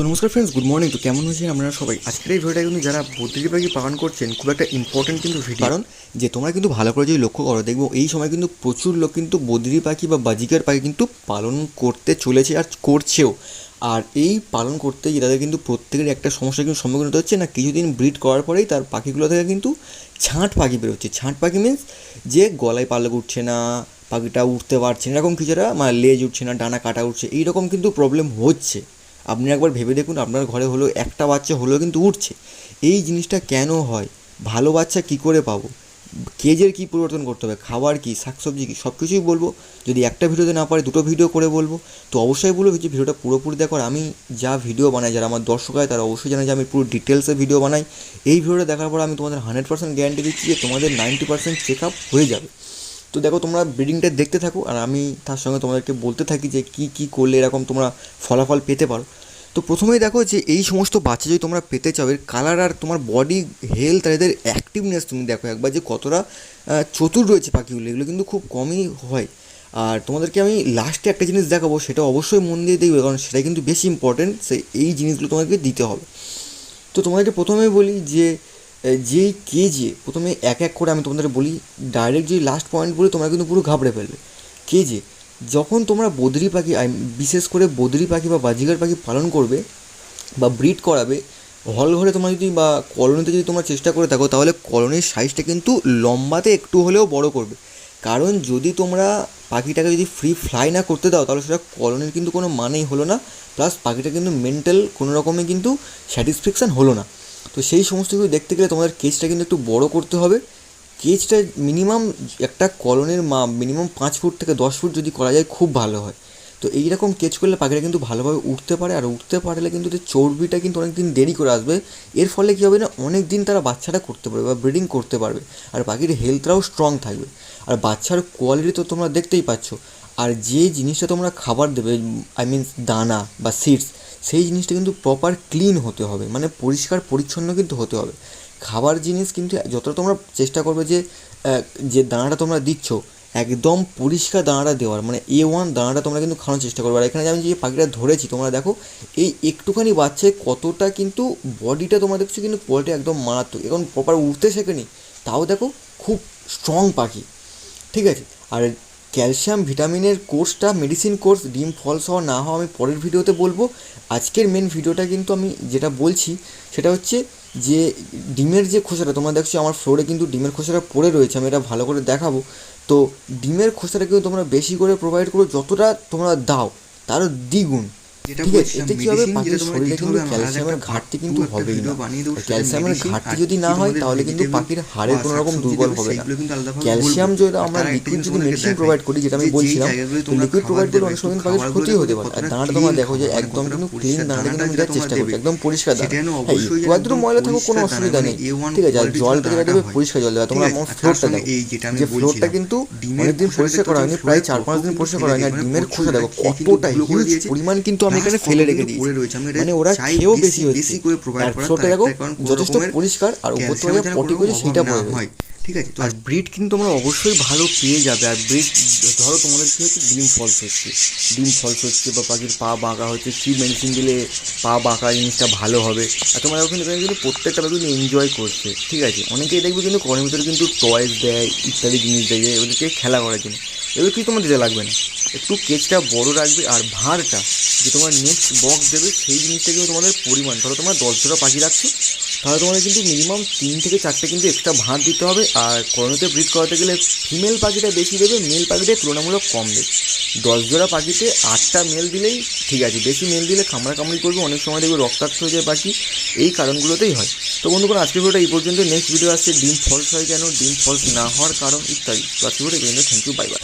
তো নমস্কার friends good morning তো কেমন হয়েছেন আপনারা সবাই? আজকের এই ভিডিওটা কিন্তু যারা বদ্রি পাখি পালন করছেন, খুব একটা ইম্পর্টেন্ট কিন্তু ভিডিও কারণ যে তোমরা কিন্তু ভালো করে যদি লক্ষ্য করো, দেখব এই সময় কিন্তু প্রচুর লোক কিন্তু বদ্রি পাখি বা বাজিকার পাখি কিন্তু পালন করতে চলেছে আর করছেও। আর এই পালন করতে গিয়ে তাদের কিন্তু প্রত্যেকের একটা সমস্যা কিন্তু সম্মুখীন হতে হচ্ছে না, কিছুদিন ব্রিড করার পরেই তার পাখিগুলো থেকে কিন্তু ছাঁট পাখি বেরোচ্ছে ছাঁট পাখি মিন্স যে গলায় পালক উঠছে না, পাখিটা উঠতে পারছে না, এরকম কিছুটা মানে লেজ উঠছে না, ডানা কাটা উঠছে, এইরকম কিন্তু প্রবলেম হচ্ছে। আপনি একবার ভেবে দেখুন, আপনার ঘরে হলো, একটা বাচ্চা হলেও কিন্তু উঠছে। এই জিনিসটা কেন হয়? ভালো বাচ্চা কী করে পাবো? কেজের কী পরিবর্তন করতে হবে? খাবার কী, শাকসবজি কী সব কিছুই বলব। যদি একটা ভিডিওতে না পারে, দুটো ভিডিও করে বলব। তো অবশ্যই বলব যে ভিডিওটা পুরোপুরি দেখো। আমি যা ভিডিও বানাই, যারা আমার দর্শক হয়, তারা অবশ্যই জানে যে আমি পুরো ডিটেলসে ভিডিও বানাই। এই ভিডিওটা দেখার পর আমি তোমাদের হান্ড্রেড পার্সেন্ট গ্যারান্টি দিচ্ছি যে তোমাদের নাইনটি পার্সেন্ট চেক আপ হয়ে যাবে। তো দেখো, তোমরা ব্রিডিংটা দেখতে থাকো, আর আমি তার সঙ্গে তোমাদেরকে বলতে থাকি যে কী কী করলে এরকম তোমরা ফলাফল পেতে পারো। তো প্রথমেই দেখো যে এই সমস্ত বাচ্চা যদি তোমরা পেতে চাও, এর কালার আর তোমার বডি হেলথ আর এদের অ্যাক্টিভনেস তুমি দেখো একবার যে কতটা চতুর রয়েছে পাখিগুলো এগুলো কিন্তু খুব কমই হয়। আর তোমাদেরকে আমি লাস্টে একটা জিনিস দেখাবো, সেটা অবশ্যই মন দিয়ে দেখবে, কারণ সেটা কিন্তু বেশি ইম্পর্টেন্ট সে এই জিনিসগুলো তোমাদেরকে দিতে হবে। তো তোমাদেরকে প্রথমেই বলি যে এ, যেই কেজে প্রথমে এক এক করে আমি তোমাদের বলি ডাইরেক্ট যে লাস্ট পয়েন্ট বলে তোমরা কিন্তু পুরো ঘাবড়ে ফেলবে। কেজে যখন তোমরা বদরি পাখি বিশেষ করে বদরি পাখি বা বাজিগার পাখি পালন করবে বা ব্রিড করাবে হল ঘরে তোমরা যদি বা কলোনিতে যদি তোমরা চেষ্টা করে থাকো তাহলে কলোনির সাইজটা কিন্তু লম্বাতে একটু হলেও বড় করবে। কারণ যদি তোমরা পাখিটাকে যদি ফ্রি ফ্লাই না করতে দাও তাহলে সেটা কলোনির কিন্তু কোনো মানেই হলো না। প্লাস পাখিটা কিন্তু মেন্টাল কোনো রকমে কিন্তু স্যাটিসফ্যাকশান হলো না। তো সেই সমস্ত কিছু দেখতে গেলে তোমাদের কেজটা কিন্তু একটু বড় করতে হবে। কেজটা মিনিমাম একটা কলনের মা মিনিমাম পাঁচ ফুট থেকে দশ ফুট যদি করা যায় খুব ভালো হয়। তো এইরকম কেচ করলে পাখিটা কিন্তু ভালোভাবে উঠতে পারে আর উঠতে পারলে কিন্তু চর্বিটা কিন্তু অনেক দিন দেরি করে আসবে। এর ফলে কী হবে না অনেক দিন তারা বাচ্চাটা করতে পারবে বা ব্রিডিং করতে পারবে আর পাখির হেলথটাও স্ট্রং থাকবে। আর বাচ্চার কোয়ালিটি তো তোমরা দেখতেই পাচ্ছ। আর যে জিনিসটা তোমরা খাবার দেবে আই মিন দানা বা সিডস সেই জিনিসটা কিন্তু প্রপার ক্লিন হতে হবে। মানে পরিষ্কার, পরিচ্ছন্ন কিন্তু হতে হবে। খাবার জিনিস কিন্তু যতটা তোমরা চেষ্টা করবে যে যে দানাটা তোমরা দিচ্ছ, একদম পরিষ্কার দানাটা দেওয়ার। মানে এ ওয়ান দানাটা তোমরা কিন্তু খাওয়ানোর চেষ্টা করবে। আর এখানে আমি যে পাখিটা ধরেছি, তোমরা দেখো, এই একটুখানি বাচ্চায় কতটা কিন্তু বডিটা তোমরা দেখছ কিন্তু কোয়ালিটি একদম মারাত্মক। এখন প্রপার উঠতে শেখেনি, তাও দেখো খুব স্ট্রং পাখি। ঠিক আছে? আর ক্যালসিয়াম ভিটামিনের কোর্সটা মেডিসিন কোর্স ডিম, ফল সহ না হওয়া আমি পরের ভিডিওতে বলব। আজকের মেন ভিডিওটা কিন্তু আমি যেটা বলছি, সেটা হচ্ছে যে ডিমের যে খোসাটা, তোমরা দেখছ আমার ফ্লোরে কিন্তু ডিমের খোসাটা পড়ে রয়েছে, আমি এটা ভালো করে দেখাবো। তো ডিমের খোসাটা কিন্তু তোমরা বেশি করে প্রোভাইড করো, যতটা তোমরা দাও, তারও দ্বিগুণ। ঠিক আছে এতে কি হবে পাখির শরীরে কিন্তু ক্যালসিয়ামের ঘাটতি কিন্তু হবেই না। বানিয়ে দেবো, আর সেটা ক্যালসিয়ামের ঘাটতি যদি না হয় তাহলে কিন্তু পাখির হাড়ের কোনো রকম দুর্বল হবে না। সেইগুলো কিন্তু আলাদাভাবে ক্যালসিয়াম বলব। আমরা লিকুইড যদি মেডিসিন প্রোভাইড করি যেটা আমি বলছিলাম তো লিকুইড প্রোভাইড করলে অনেক সময় পাখির ক্ষতি হতে পারে। আর কতটা তোমরা দেখো যে একদম কিন্তু পরিষ্কার ক্লিন দানাটা কিন্তু আমি দেওয়ার চেষ্টা করছি একদম পরিষ্কার দানা। হ্যাঁ একটু আদ্র ময়লা থাকুক কোনো অসুবিধা নেই। মানে A1 ঠিক আছে আর দেবে পরিষ্কার জল দেবে তোমরা আমার ফ্লোরটা দেখো এই যেটা আমি যে ফ্লোরটা কিন্তু অনেকদিন পরিষ্কার করা হয়নি প্রায় চার পাঁচ দিন পরিষ্কার করা হয়নি আর ডিমের খোসা দেখো কতটা হিউজ পরিমাণ কিন্তু আমি এখানে ফেলে রেখে কিন্তু পড়ে রয়েছে, আমি মানে ওরা খেয়েও বেশি- হচ্ছে। বেশি করে করার, ফ্লোরটা তার দেখো যথেষ্ট পরিষ্কার আর উপর থেকে পটি করে না পড়ে। হয়। ঠিক আছে তো আর ব্রিড কিন্তু তোমরা অবশ্যই ভালো পেয়ে যাবে। আর ব্রিড ধরো তোমাদের কী হচ্ছে ডিম ফলস হচ্ছে। ডিম ফলস হচ্ছে বা পাখির পা বাঁকা হচ্ছে কী মেডিসিন দিলে পা বাঁকা জিনিসটা ভালো হবে? আর তোমরা ওখানে দেখবে কিন্তু প্রত্যেকটা কিন্তু এনজয় করছে। ঠিক আছে অনেকেই দেখবে কিন্তু ভিতরে কিন্তু টয়েস দেয় ইত্যাদি জিনিস দেয় ওদেরকে খেলা করার জন্য। এগুলো কি তোমার দিতে লাগবে না? একটু কেচটা বড় রাখবে আর ভাঁড়টা যে তোমার নেক্সট বক্স দেবে, সেই জিনিসটা কিন্তু তোমাদের পরিমাণ। ধরো তোমরা দশ জোড়া পাখি রাখছো, তাহলে তোমাদের কিন্তু মিনিমাম তিন থেকে চারটে কিন্তু এক্সট্রা ভাঁড় দিতে হবে। আর করোনাতে ব্রিড করাতে গেলে ফিমেল পাখিটা বেশি দেবে মেল পাখিটা তুলনামূলক কম দেবে। দশ জোড়া পাখিতে আটটা মেল দিলেই ঠিক আছে, বেশি মেল দিলে কামড়া কামড়ি করবে, অনেক সময় দেখবে রক্তাক্ত হয়ে যায় পাখি। এই কারণগুলোতেই হয়। তো বন্ধুগণ আজকের ভিডিওটা এই পর্যন্ত। নেক্সট ভিডিও আসছে ডিম ফলস হয় কেন, ডিম ফলস না হওয়ার কারণ ইত্যাদি। তো আজকের video thank you bye bye